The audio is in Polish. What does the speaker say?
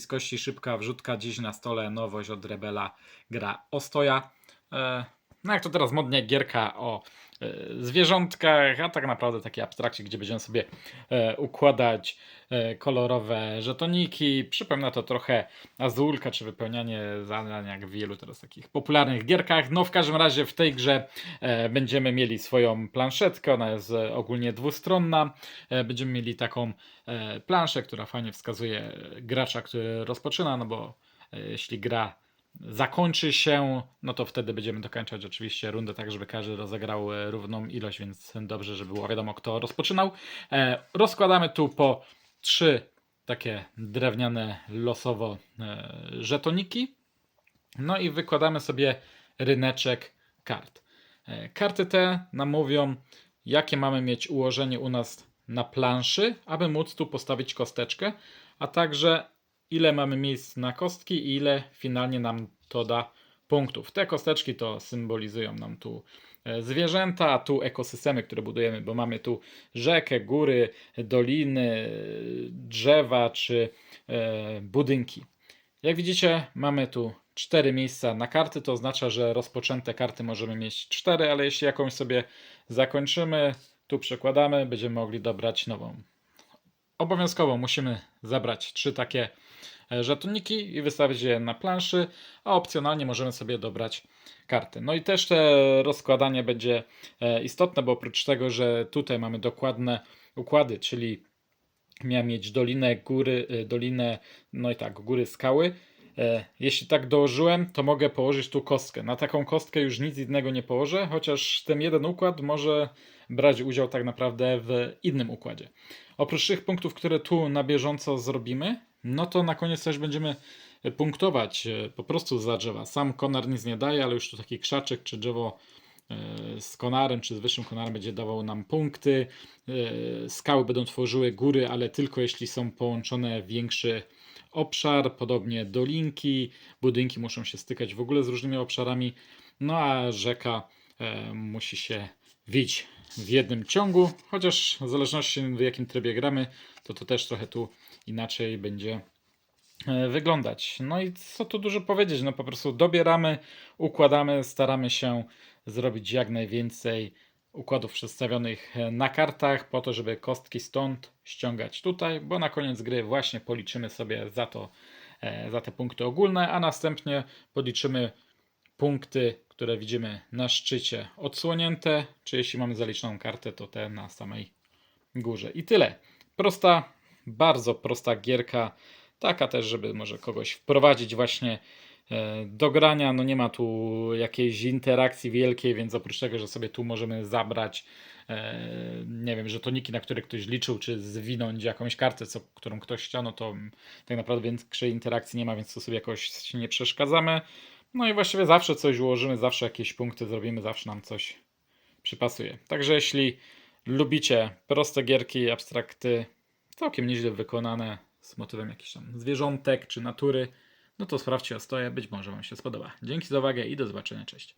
Z kości szybka wrzutka, dziś na stole nowość od Rebela, gra Ostoja. E, no jak to teraz modnie, gierka o zwierzątkach, a tak naprawdę taki abstrakcik, gdzie będziemy sobie e, układać e, kolorowe żetoniki. Przypomina to trochę Azulka, czy wypełnianie zadań jak w wielu teraz takich popularnych gierkach. No w każdym razie w tej grze e, będziemy mieli swoją planszetkę, ona jest e, ogólnie dwustronna. E, będziemy mieli taką e, planszę, która fajnie wskazuje gracza, który rozpoczyna, no bo e, jeśli gra zakończy się, no to wtedy będziemy dokończać oczywiście rundę tak, żeby każdy rozegrał e, równą ilość, więc dobrze, żeby było wiadomo, kto rozpoczynał. E, rozkładamy tu po trzy takie drewniane losowo e, żetoniki. No i wykładamy sobie ryneczek kart. Karty te nam mówią, jakie mamy mieć ułożenie u nas na planszy, aby móc tu postawić kosteczkę, a także ile mamy miejsc na kostki i ile finalnie nam to da punktów. Te kosteczki to symbolizują nam tu e, zwierzęta, tu ekosystemy, które budujemy, bo mamy tu rzekę, góry, doliny, drzewa czy e, budynki. Jak widzicie, mamy tu cztery miejsca na karty, to oznacza, że rozpoczęte karty możemy mieć cztery, ale jeśli jakąś sobie zakończymy, tu przekładamy, będziemy mogli dobrać nową. Obowiązkowo musimy zabrać trzy takie e, żetoniki i wystawić je na planszy, a opcjonalnie możemy sobie dobrać karty. No i też te rozkładanie będzie e, istotne, bo oprócz tego, że tutaj mamy dokładne układy, czyli miałem mieć dolinę, góry, y, dolinę, no i tak, góry, skały. E, Jeśli tak dołożyłem, to mogę położyć tu kostkę. Na taką kostkę już nic innego nie położę, chociaż ten jeden układ może brać udział tak naprawdę w innym układzie. Oprócz tych punktów, które tu na bieżąco zrobimy, no to na koniec też będziemy punktować e, po prostu za drzewa. Sam konar nic nie daje, ale już tu taki krzaczek czy drzewo e, z konarem czy z wyższym konarem będzie dawał nam punkty. Skały będą tworzyły góry, ale tylko jeśli są połączone w większy obszar. Podobnie dolinki, budynki muszą się stykać w ogóle z różnymi obszarami. No a rzeka e, musi się wić w jednym ciągu, chociaż w zależności w jakim trybie gramy, to to też trochę tu inaczej będzie e, wyglądać. No i co tu dużo powiedzieć, no po prostu dobieramy, układamy, staramy się zrobić jak najwięcej układów przedstawionych e, na kartach, po to, żeby kostki stąd ściągać tutaj, bo na koniec gry właśnie policzymy sobie za to, e, za te punkty ogólne, a następnie podliczymy punkty, które widzimy na szczycie odsłonięte, czy jeśli mamy zaliczoną kartę, to te na samej górze. I tyle. Prosta, bardzo prosta gierka, taka też, żeby może kogoś wprowadzić właśnie do grania. No nie ma tu jakiejś interakcji wielkiej, więc oprócz tego, że sobie tu możemy zabrać e, nie wiem, żetoniki, na które ktoś liczył, czy zwinąć jakąś kartę, co, którą ktoś chciał, no to mm, tak naprawdę większej interakcji nie ma, więc to sobie jakoś nie przeszkadzamy. No i właściwie zawsze coś ułożymy, zawsze jakieś punkty zrobimy, zawsze nam coś przypasuje. Także jeśli lubicie proste gierki, abstrakty, całkiem nieźle wykonane, z motywem jakichś tam zwierzątek czy natury, no to sprawdźcie Ostoję, być może Wam się spodoba. Dzięki za uwagę i do zobaczenia, cześć.